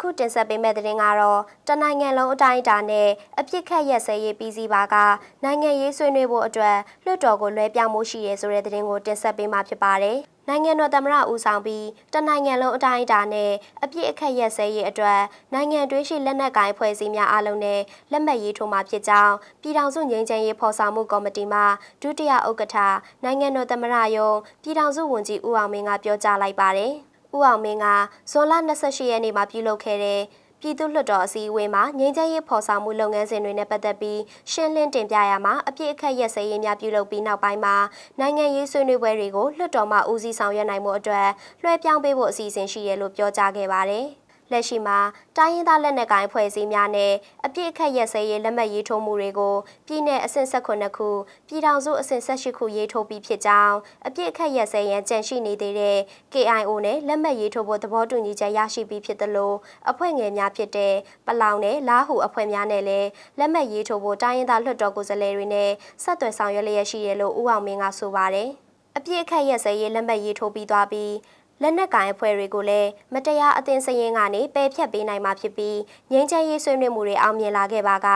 ခုတင်ဆက်ပေးမယ့်သတင်းကတော့တနိုင်ငံလုံးအတိုင်းအတာနဲ့အပြစ်ခတ်ရက်စဲရေးပြီးစီးပါကနိုင်ငံရေးဆွေးနွေးဖို့အတွက်လွှတ်တော်ကိုလွှဲပြောင်းမှုရှိရဲဆိုတဲ့သတင်းကိုတင်ဆက်ပေးမှာဖြစ်ပါတယ်။နိုင်ငံတော်သမ္မတဦးဆောင်ပြီးတနိုင်ငံလုံးအတိုင်းအတာနဲ့အပြစ်အခတ်ရက်စဲရေးအတွက်နိုင်ငံတွင်းရှိလက်နက်ကိုင်ဖွဲ့စည်းများအားလုံးနဲ့လက်မှတ်ရေးထိုးမှာဖြစ်ကြောင်းပြည်ထောင်စုငြိမ်းချမ်းရေးဖော်ဆောင်မှုကော်မတီမှဒုတိယဥက္ကဋ္ဌနိုင်ငံတော်သမ္မတယုံပြည်ထောင်စုဝန်ကြီးဦးအောင်မင်းကပြောကြားလိုက်ပါတယ်။ ဦးအောင်မင်းကဇွန်လ28ရက်နေ့မှာပြုလုပ်ခဲ့တဲ့ပြည်သူ့လွှတ်တော်အစည်းအဝေးမှာငြိမ်းချမ်းရေးဖော်ဆောင်မှုလုပ်ငန်းစဉ်တွေနဲ့ပတ်သက်ပြီးရှင်းလင်းတင်ပြရမှာအပြည့်အခက်ရက်စဲရေးများပြုလုပ်ပြီးနောက်ပိုင်းမှာနိုင်ငံရေးဆွေးနွေးပွဲတွေကိုလွှတ်တော်မှဦးစီးဆောင်ရွက်နိုင်မှုအတွက်လွှဲပြောင်းပေးဖို့အစီအစဉ်ရှိတယ်လို့ပြောကြားခဲ့ပါတယ်။ လက်ရှိမှာတိုင်းရင်းသားလက်နက်ကိုင်ဖွဲ့စည်းများနဲ့အပြည့်အခက်ရက်စဲရေးလက်မှတ်ရေးထိုးမှုတွေကိုပြည်내အဆင့်18ခုပြည်ထောင်စုအဆင့်18ခုရေးထိုးပြီးဖြစ်ကြောင်းအပြည့်အခက်ရက်စဲရန်ကြံရှိနေသေးတဲ့ KIO နဲ့လက်မှတ်ရေးထိုးဖို့သဘောတူညီချက်ရရှိပြီးဖြစ်သလိုအဖွဲ့ငယ်များဖြစ်တဲ့ပလောင်နဲ့လားဟူအဖွဲ့များနဲ့လည်းလက်မှတ်ရေးထိုးဖို့တိုင်းရင်းသားလွှတ်တော်ကိုယ်စားလှယ်တွေနဲ့ဆက်သွယ်ဆောင်ရွက်လျက်ရှိတယ်လို့ဦးအောင်မင်းကဆိုပါတယ်အပြည့်အခက်ရက်စဲရေးလက်မှတ်ရေးထိုးပြီးသွားပြီး လက်နက်ကိုင်အဖွဲ့တွေကိုလည်းမတရားအသင်းစရင်ကနေပယ်ဖြတ်ပေးနိုင်မှာဖြစ်ပြီးငြိမ်းချမ်းရေးဆွေးနွေးမှုတွေအောင်မြင်လာခဲ့ပါက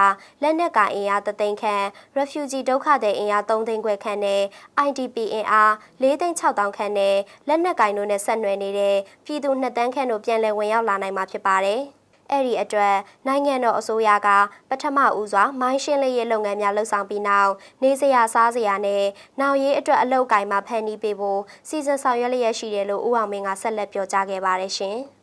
လက်နက်ကိုင်အင်အားတသိန်းခန့် refugee ဒုက္ခသည်အင်အား3သိန်းခွဲခန့်နဲ့ IDP အင်အား4သိန်း6တောင်ခန့်နဲ့လက်နက်ကိုင်တို့နဲ့ဆက်နွယ်နေတဲ့ပြည်သူ2တန်းခန့်တို့ပြန်လည်ဝင်ရောက်လာနိုင်မှာဖြစ်ပါတယ်။ အဲ့ဒီအတွက်နိုင်ငံတော်အစိုးရကပထမဦးစွာမိုင်းရှင်းလေးရေးလုပ်ငန်းများလှုပ်ဆောင်ပြီးနောက်နေစရာစားစရာနဲ့နောက်ရေးအတွက်အလုပ်ကိုင်မှာဖန်တီးပေးဖို့စီစဉ်ဆောင်ရွက်လျက်ရှိတယ်လို့ဦးအောင်မင်းကဆက်လက်ပြောကြားခဲ့ပါတယ်ရှင်။